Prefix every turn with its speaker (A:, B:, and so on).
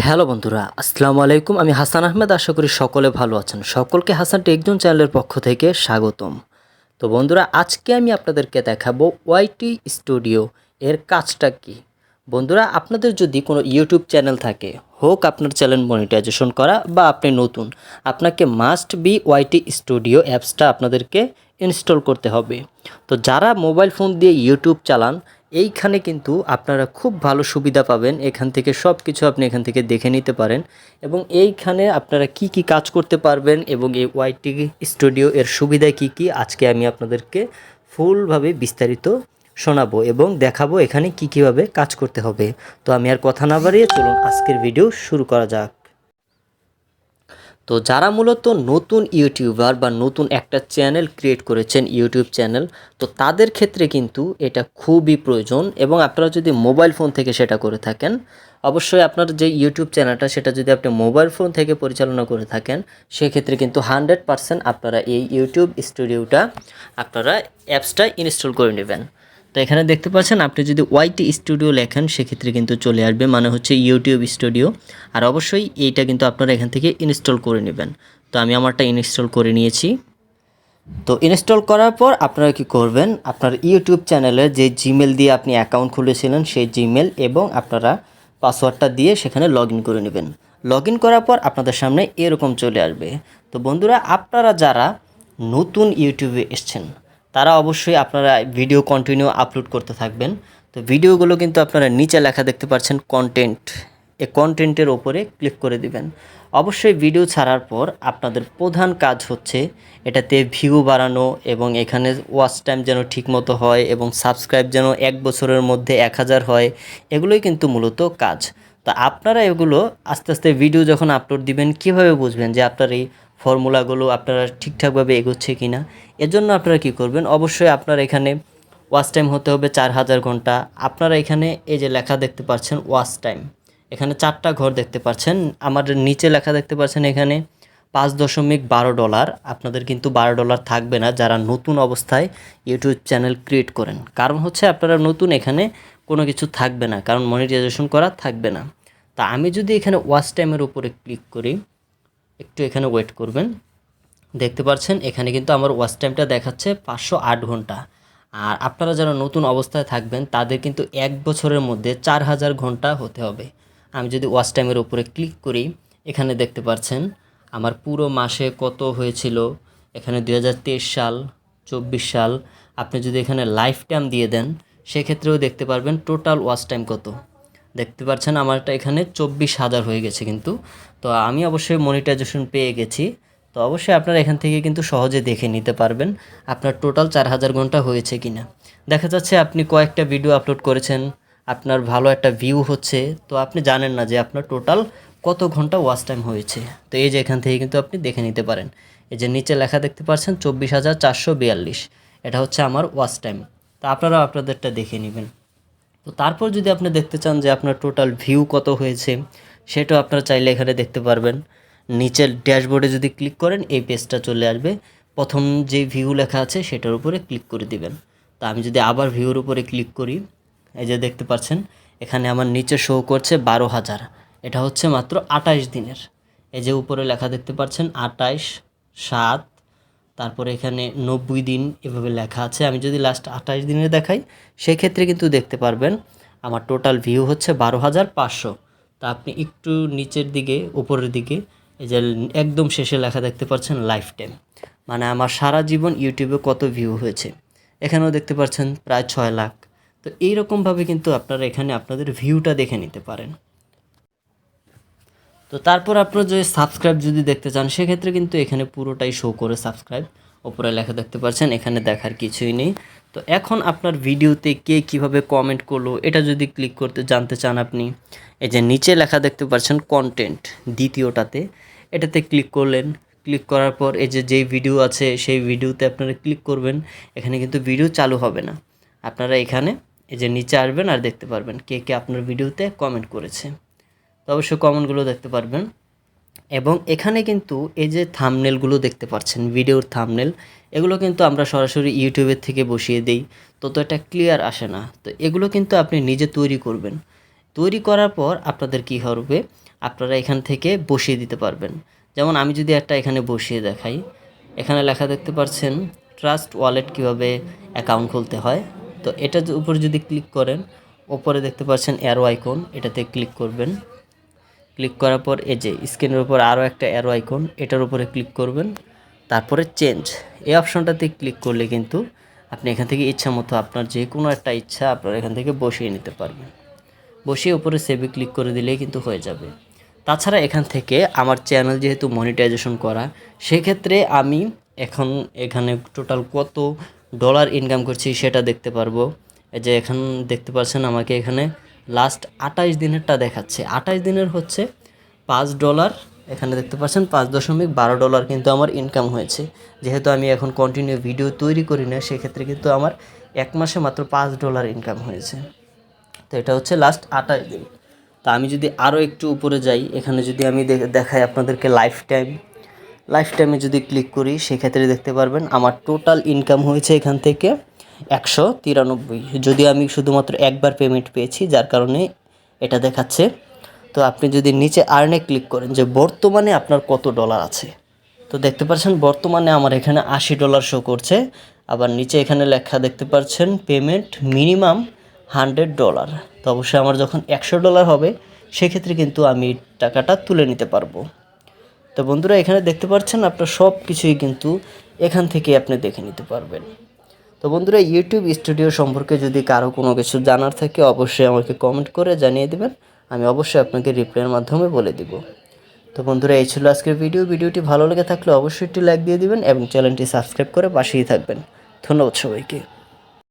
A: Hello বন্ধুরা, আসসালামু আলাইকুম। আমি হাসান আহমেদ, আশা করি সকলে ভালো আছেন। সকলকে হাসান টেকজন চ্যানেলের পক্ষ থেকে স্বাগতম। তো বন্ধুরা, আজকে আমি আপনাদেরকে দেখাবো ওয়াইটি স্টুডিও এর কাজটা কি। বন্ধুরা, আপনাদের যদি কোনো ইউটিউব চ্যানেল থাকে, হোক আপনার চ্যানেল মনিটাইজেশন করা বা আপনি নতুন, আপনাকে মাস্ট বি ওয়াইটি স্টুডিও অ্যাপসটা আপনাদেরকে ইনস্টল করতে হবে। তো যারা মোবাইল ফোন দিয়ে ইউটিউব চালান, এইখানে কিন্তু আপনারা খুব ভালো সুবিধা পাবেন। এখান থেকে সব কিছু আপনি এখান থেকে দেখে নিতে পারেন এবং এইখানে আপনারা কি কি কাজ করতে পারবেন এবং এই ওয়াইটি স্টুডিও এর সুবিধা কি কি, আজকে আমি আপনাদেরকে ফুলভাবে বিস্তারিত শোনাবো এবং দেখাবো এখানে কি কীভাবে কাজ করতে হবে। তো আমি আর কথা না বাড়িয়ে চলুন, আজকের ভিডিও শুরু করা যাক। তো যারা মূলত নতুন ইউটিউবার বা নতুন একটা চ্যানেল ক্রিয়েট করেছেন ইউটিউব চ্যানেল, তো তাদের ক্ষেত্রে কিন্তু এটা খুবই প্রয়োজন এবং আপনারা যদি মোবাইল ফোন থেকে সেটা করে থাকেন, অবশ্যই আপনার যে ইউটিউব চ্যানেলটা সেটা যদি আপনি মোবাইল ফোন থেকে পরিচালনা করে থাকেন, সেক্ষেত্রে কিন্তু হান্ড্রেড পারসেন্ট আপনারা এই ইউটিউব স্টুডিওটা আপনারা অ্যাপসটা ইনস্টল করে নেবেন। তো এখানে দেখতে পাচ্ছেন, আপনি যদি ওয়াইটি স্টুডিও লেখেন, সেক্ষেত্রে কিন্তু চলে আসবে মানে হচ্ছে ইউটিউব স্টুডিও আর অবশ্যই এইটা কিন্তু আপনারা এখান থেকে ইনস্টল করে নেবেন। তো আমি আমারটা ইনস্টল করে নিয়েছি। তো ইনস্টল করার পর আপনারা কি করবেন, আপনার ইউটিউব চ্যানেলে যে জিমেল দিয়ে আপনি অ্যাকাউন্ট খুলেছিলেন, সেই জিমেল এবং আপনারা পাসওয়ার্ডটা দিয়ে সেখানে লগ করে নেবেন। লগ করার পর আপনাদের সামনে এরকম চলে আসবে। তো বন্ধুরা, আপনারা যারা নতুন ইউটিউবে এসছেন তারা অবশ্যই আপনারা ভিডিও কন্টিনিউ আপলোড করতে থাকবেন। তো ভিডিওগুলো কিন্তু আপনারা নিচে লেখা দেখতে পাচ্ছেন কন্টেন্ট এ কন্টেন্টের ওপরে ক্লিক করে দিবেন। অবশ্যই ভিডিও ছাড়ার পর আপনাদের প্রধান কাজ হচ্ছে এটাতে ভিউ বাড়ানো এবং এখানে ওয়াচ টাইম যেন ঠিকমতো হয় এবং সাবস্ক্রাইব যেন এক বছরের মধ্যে এক হাজার হয়, এগুলোই কিন্তু মূলত কাজ। তা আপনারা এগুলো আস্তে আস্তে ভিডিও যখন আপলোড দিবেন, কীভাবে বুঝবেন যে আপনার এই ফর্মুলাগুলো আপনারা ঠিকঠাকভাবে এগোচ্ছে কি না এজন্য আপনারা কি করবেন? অবশ্যই আপনার এখানে ওয়াচ টাইম হতে হবে চার হাজার ঘণ্টা। আপনারা এখানে এই যে লেখা দেখতে পাচ্ছেন ওয়াচ টাইম, এখানে চারটা ঘর দেখতে পাচ্ছেন। আমার নিচে লেখা দেখতে পাচ্ছেন এখানে পাঁচ দশমিক বারো ডলার। আপনাদের কিন্তু বারো ডলার থাকবে না যারা নতুন অবস্থায় ইউটিউব চ্যানেল ক্রিয়েট করেন। কারণ হচ্ছে আপনারা নতুন এখানে কোনো কিছু থাকবে না, কারণ মনিটাইজেশন করা থাকবে না। তা আমি যদি এখানে ওয়াচ টাইমের উপরে ক্লিক করি একটু এখানে ওয়েট করবেন। দেখতে পাচ্ছেন, এখানে কিন্তু আমার ওয়াচ টাইমটা দেখাচ্ছে পাঁচশো আট ঘণ্টা। আর আপনারা যারা নতুন অবস্থায় থাকবেন, তাদের কিন্তু এক বছরের মধ্যে চার হাজার ঘণ্টা হতে হবে। আমি যদি ওয়াচ টাইমের উপরে ক্লিক করি, এখানে দেখতে পাচ্ছেন, আমার পুরো মাসে কত হয়েছিল? এখানে দু হাজার তেইশ সাল, চব্বিশ সাল। আপনি যদি এখানে লাইফ টাইম দিয়ে দেন, সেক্ষেত্রেও দেখতে পারবেন টোটাল ওয়াচ টাইম কত। দেখতে পাচ্ছেন আমারটা এখানে চব্বিশ হাজার হয়ে গেছে কিন্তু। তো আমি অবশ্যই মনিটাইজেশন পেয়ে গেছি। তো অবশ্যই আপনারা এখান থেকে কিন্তু সহজে দেখে নিতে পারবেন আপনার টোটাল চার হাজার ঘণ্টা হয়েছে কি না দেখা যাচ্ছে আপনি কয়েকটা ভিডিও আপলোড করেছেন, আপনার ভালো একটা ভিউ হচ্ছে। তো আপনি জানেন না যে আপনার টোটাল কত ঘণ্টা ওয়াচ টাইম হয়েছে। তো এই যে এখান থেকে কিন্তু আপনি দেখে নিতে পারেন। এই যে নিচে লেখা দেখতে পাচ্ছেন চব্বিশ হাজার চারশো বিয়াল্লিশ। এটা হচ্ছে আমার ওয়াচ টাইম তো আপনারাও আপনাদেরটা দেখে নেবেন। তো তারপর যদি আপনি দেখতে চান যে আপনার টোটাল ভিউ কত হয়েছে, সেটাও আপনারা চাইলে এখানে দেখতে পারবেন। নিচের ড্যাশবোর্ডে যদি ক্লিক করেন, এই পেজটা চলে আসবে। প্রথম যে ভিউ লেখা আছে, সেটার উপরে ক্লিক করে দিবেন। তো আমি যদি আবার ভিউর উপরে ক্লিক করি, এই যে দেখতে পাচ্ছেন, এখানে আমার নিচে শো করছে বারো হাজার। এটা হচ্ছে মাত্র আঠাইশ দিনের। এই যে উপরে লেখা দেখতে পাচ্ছেন আটাইশ সাত তারপরে এখানে নব্বই দিন এভাবে লেখা আছে। আমি যদি লাস্ট আঠাশ দিনের দেখাই, সেক্ষেত্রে কিন্তু দেখতে পারবেন আমার টোটাল ভিউ হচ্ছে বারো হাজার পাঁচশো। তা আপনি একটু নিচের দিকে, উপরের দিকে, এই যে একদম শেষে লেখা দেখতে পাচ্ছেন লাইফ টাইম মানে আমার সারা জীবন ইউটিউবে কত ভিউ হয়েছে। এখানেও দেখতে পাচ্ছেন প্রায় ছয় লাখ। তো এইরকমভাবে কিন্তু আপনারা এখানে আপনাদের ভিউটা দেখে নিতে পারেন। তো তারপর আপনার যে সাবস্ক্রাইব যদি দেখতে চান, সেক্ষেত্রে কিন্তু এখানে পুরোটাই শো করে সাবস্ক্রাইব ওপরে লেখা দেখতে পাচ্ছেন, এখানে দেখার কিছুই নেই। তো এখন আপনার ভিডিওতে কে কীভাবে কমেন্ট করল, এটা যদি ক্লিক করতে জানতে চান আপনি, এই যে নিচে লেখা দেখতে পাচ্ছেন কন্টেন্ট দ্বিতীয়টাতে। এটাতে ক্লিক করলেন ক্লিক করার পর এই যে যেই ভিডিও আছে, সেই ভিডিওতে আপনারা ক্লিক করবেন, এখানে কিন্তু ভিডিও চালু হবে না। আপনারা এখানে এই যে নিচে আসবেন আর দেখতে পারবেন কে কে আপনার ভিডিওতে কমেন্ট করেছে। অবশ্যই কমেন্টগুলো দেখতে পারবেন। এবং এখানে কিন্তু এই যে থামনেলগুলো দেখতে পাচ্ছেন ভিডিওর থামনেল এগুলো কিন্তু আমরা সরাসরি ইউটিউবের থেকে বসিয়ে দেই। তো তো এটা ক্লিয়ার আসে না। তো এগুলো কিন্তু আপনি নিজে তৈরি করবেন। তৈরি করার পর আপনাদের কি হবে? আপনারা এখান থেকে বসিয়ে দিতে পারবেন। যেমন আমি যদি একটা এখানে বসিয়ে দেখাই, এখানে লেখা দেখতে পাচ্ছেন ট্রাস্ট ওয়ালেট কীভাবে অ্যাকাউন্ট খুলতে হয়। তো এটার উপরে যদি ক্লিক করেন, ওপরে দেখতে পাচ্ছেন অ্যারো আইকন এটাতে ক্লিক করবেন। ক্লিক করার পর এই যে স্ক্রিনের উপর আরও একটা অ্যারো আইকন এটার উপরে ক্লিক করবেন। তারপরে চেঞ্জ এই অপশনটাতে ক্লিক করলে কিন্তু আপনি এখান থেকে ইচ্ছা মতো আপনার যে কোনো একটা ইচ্ছা আপনার এখান থেকে বসিয়ে নিতে পারবেন। বসিয়ে উপরে সেভে ক্লিক করে দিলেই কিন্তু হয়ে যাবে। তাছাড়া এখান থেকে আমার চ্যানেল যেহেতু মনিটাইজেশন করা, সেক্ষেত্রে আমি এখন এখানে টোটাল কত ডলার ইনকাম করছি সেটা দেখতে পারব। যে এখন দেখতে পাচ্ছেন আমাকে এখানে লাস্ট আঠাইশ দিনেরটা দেখাচ্ছে। আঠাইশ দিনের হচ্ছে পাঁচ ডলার এখানে দেখতে পাচ্ছেন পাঁচ দশমিক বারো ডলার কিন্তু আমার ইনকাম হয়েছে। যেহেতু আমি এখন কন্টিনিউ ভিডিও তৈরি করি না, সেক্ষেত্রে কিন্তু আমার এক মাসে মাত্র পাঁচ ডলার ইনকাম হয়েছে। তো এটা হচ্ছে লাস্ট আঠাশ দিন। তো আমি যদি আরও একটু উপরে যাই, এখানে যদি আমি দেখাই আপনাদেরকে লাইফ টাইম লাইফ টাইমে যদি ক্লিক করি, সেক্ষেত্রে দেখতে পারবেন আমার টোটাল ইনকাম হয়েছে এখান থেকে একশো তিরানব্বই। যদি আমি শুধুমাত্র একবার পেমেন্ট পেয়েছি, যার কারণে এটা দেখাচ্ছে। তো আপনি যদি নিচে আর্নে ক্লিক করেন যে বর্তমানে আপনার কত ডলার আছে, তো দেখতে পাচ্ছেন বর্তমানে আমার এখানে আশি ডলার শো করছে। আবার নিচে এখানে লেখা দেখতে পাচ্ছেন পেমেন্ট মিনিমাম হান্ড্রেড ডলার তো অবশ্যই আমার যখন একশো ডলার হবে, সেক্ষেত্রে কিন্তু আমি টাকাটা তুলে নিতে পারব। তো বন্ধুরা, এখানে দেখতে পাচ্ছেন আপনার সব কিছুই কিন্তু এখান থেকে আপনি দেখে নিতে পারবেন। তো বন্ধুরা ইউটিউব স্টুডিও সম্পর্কে যদি কারও কোনো কিছু জানার থাকে, অবশ্যই আমাকে কমেন্ট করে জানিয়ে দেবেন। আমি অবশ্যই আপনাকে রিপ্লাইয়ের মাধ্যমে বলে দিব। তো বন্ধুরা, এই ছিল আজকের ভিডিও ভিডিওটি ভালো লেগে থাকলে অবশ্যই একটি লাইক দিয়ে দিবেন এবং চ্যানেলটি সাবস্ক্রাইব করে পাশেই থাকবেন। ধন্যবাদ সবাইকে।